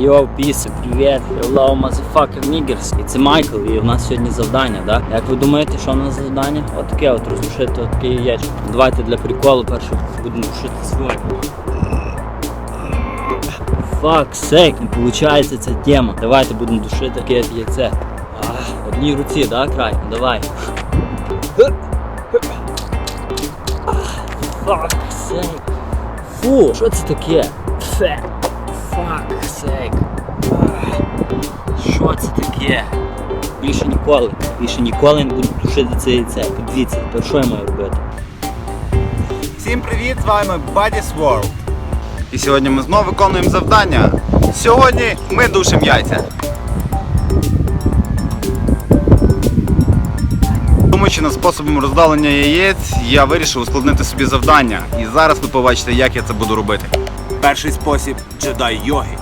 Йоу, піси, привіт, hello, motherfucker niggers. Це Майкл, і у нас сьогодні завдання, да? Як ви думаєте, що у нас за завдання? Отаке от роздушити отаке яєчко. Давайте для приколу перше будемо душити своє. Fuck sake, не виходить ця тема. Давайте будемо душити таке яйце. Одній руці, да, край? Ну, Давай. Fuck sake. Фу, що це таке? Фе. Sake. Ах, Що це таке? Більше ніколи, більше ніколи не буду душити це яйце. Подивіться, тепер що я маю робити? Всім привіт! З вами Buddy's World. І сьогодні ми знову виконуємо завдання. Сьогодні ми душимо яйця. Думаючи способом роздалення яєць, я вирішив ускладнити собі завдання. І зараз ви побачите, як я це буду робити. Перший спосіб джедай йоги.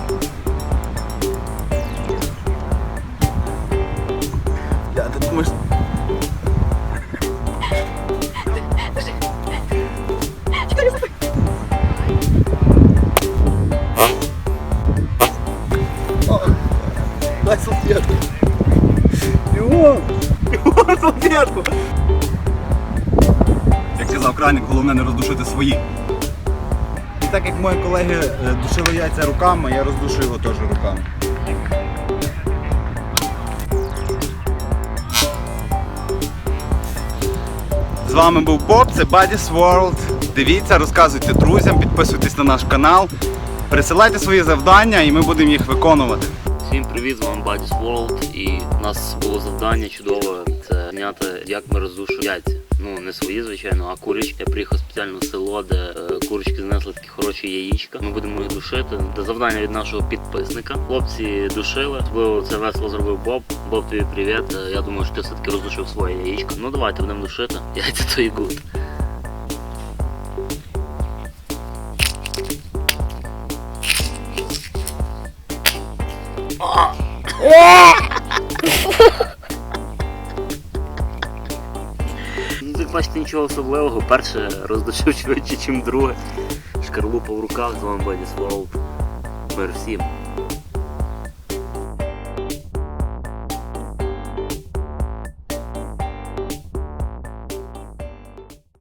Я ти думаєш, Дай салфетку. Бігом! Салфетку! Як казав краник, головне не роздушити свої. І так як мої колеги е, душили яйця руками, я роздушу його теж руками. З вами був Боб, це Buddy's World. Дивіться, розказуйте друзям, підписуйтесь на наш канал, присилайте свої завдання і ми будемо їх виконувати. Всім привіт, з вами Buddy's World і у нас було завдання чудове це зняти, як ми роздушуємо яйця. Ну не свої, звичайно, а курячки. Я приїхав спеціально в село, де е, курочки знесли такі хороші яєчка. Ми будемо їх душити. Це завдання від нашого підписника. Хлопці душили. Особливо це весело зробив Боб. Боб, тобі привіт. Е, Я думаю, що ти все-таки роздушив своє яєчко. Ну давайте будемо душити. Яйця то і гуд. Ну, так бачите, нічого особливого. Перше роздушив швидше, ніж друге. Шкарлупа в руках, з вами Бадіс Ворлд. Мир всім.